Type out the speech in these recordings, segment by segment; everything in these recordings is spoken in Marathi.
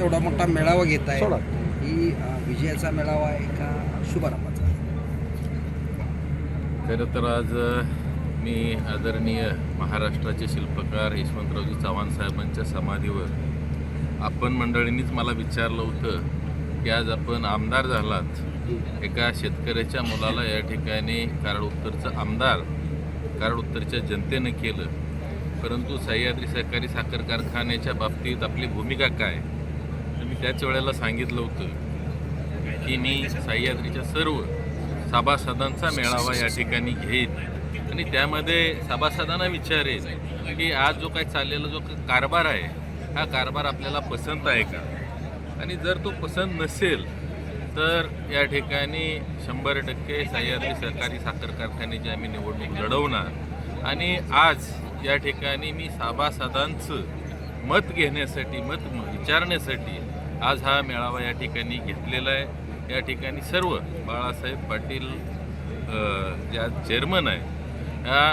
एवढा मोठा मेळावा घेत आहे. सोडा. ही अ, विजयाचा मेळावा आहे का शुभारंभाचा? खरं तर आज अ, मी आदरणीय महाराष्ट्राचे शिल्पकार यशवंतरावजी चव्हाण साहेबांच्या समाधीवर आपण मंडळींनीच मला विचारलं होतं की आज आपण आमदार झालात. एका शेतकऱ्याच्या मुलाला या ठिकाणी कराड उत्तरचं आमदार कराड उत्तरच्या जनतेनं केलं. परंतु सह्याद्री सहकारी साखर कारखान्याच्या बाबतीत आपली भूमिका काय? त्याच वेळेला सांगितलं होतं की मी सह्याद्रीच्या सर्व सभासदांचा मेळावा या ठिकाणी घेईन. आणि त्यामध्ये सभासदांना विचारेन की आज जो काही चाललेला जो कारभार आहे हा कारभार आपल्याला पसंत आहे का? आणि जर तो पसंत नसेल तर या ठिकाणी शंभर टक्के सह्याद्री सहकारी साखर कारखान्याची आम्ही निवडणूक लढवणार आणि आज या ठिकाणी मी सभासदांचं मत घेण्यासाठी मत विचारण्यासाठी आज हा मेळावा या ठिकाणी घेतलेला आहे. या ठिकाणी सर्व बाळासाहेब पाटील ज्या चेअरमन आहे ह्या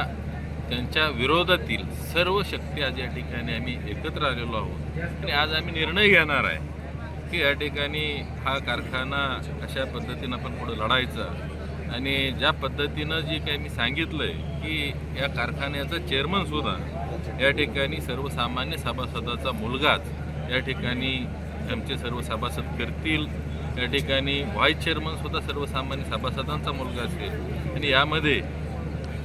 त्यांच्या विरोधातील सर्व शक्ती आज या ठिकाणी आम्ही एकत्र आलेलो आहोत. आणि आज आम्ही निर्णय घेणार आहे की या ठिकाणी हा कारखाना अशा पद्धतीनं आपण पुढे लढायचा आणि ज्या पद्धतीनं जे काही मी सांगितलं आहे की या कारखान्याचा चेअरमनसुद्धा या ठिकाणी सर्वसामान्य सभासदाचा मुलगाच या ठिकाणी आमचे सर्व सभासद करतील. या ठिकाणी व्हाईस चेअरमनसुद्धा सर्वसामान्य सभासदांचा मुलगा असेल. आणि यामध्ये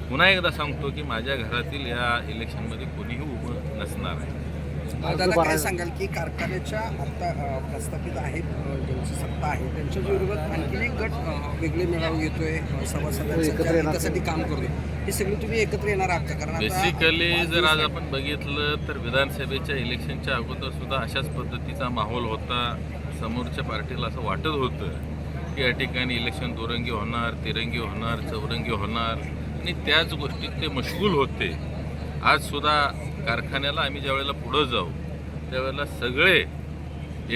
पुन्हा एकदा सांगतो की माझ्या घरातील या इलेक्शनमध्ये कोणीही उभं नसणार आहे. दादा काय सांगाल की कारखान्याच्या आता प्रस्थापित आहेत ज्यांची सत्ता आहे त्यांच्या विरोधात आणखीन एक गट वेगळे मेळावे घेतोय. हितासाठी काम करतोय. हे सगळे तुम्ही एकत्र येणार आहात का? कारण बेसिकली जर आज आपण बघितलं तर विधानसभेच्या इलेक्शनच्या अगोदर सुद्धा अशाच पद्धतीचा माहोल होता. समोरच्या पार्टीला असं वाटत होतं की या ठिकाणी इलेक्शन दुरंगी होणार तिरंगी होणार चौरंगी होणार. आणि त्याच गोष्टीत ते मशगूल होते. आजसुद्धा कारखान्याला आम्ही ज्यावेळेला पुढं जाऊ त्यावेळेला सगळे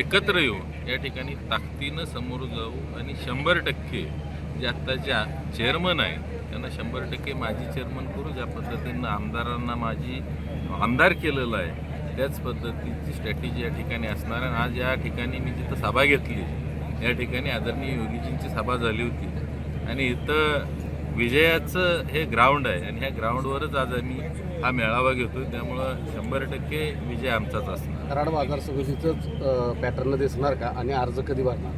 एकत्र येऊन या ठिकाणी ताकदीनं समोर जाऊ आणि शंभर टक्के जे आत्ताच्या चेअरमन आहेत त्यांना शंभर टक्के माजी चेअरमन करू ज्या पद्धतीनं आमदारांना माझी आमदार केलेलं आहे त्याच पद्धतीची स्ट्रॅटेजी या ठिकाणी असणार आहे. आणि आज या ठिकाणी मी जिथं सभा घेतली या ठिकाणी आदरणीय योगीजींची सभा झाली होती. आणि इथं विजयाचं हे ग्राउंड आहे. आणि ह्या ग्राउंडवरच आज आम्ही हा मेळावा घेतो त्यामुळं शंभर टक्के विजय आमचाच असणार. कराड बाजार समितीचंच पॅटर्न दिसणार का? आणि अर्ज कधी भरणार?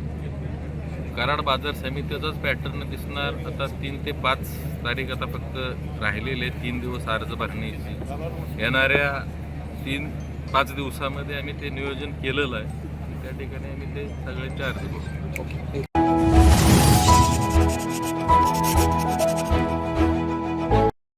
कराड बाजार समितीचाच पॅटर्न दिसणार. आता तीन ते पाच तारीख आता फक्त राहिलेले तीन दिवस अर्ज भरणे येणाऱ्या तीन पाच दिवसामध्ये आम्ही ते नियोजन केलेलं आहे. त्या ठिकाणी आम्ही ते सगळ्यांचे अर्ज भरू.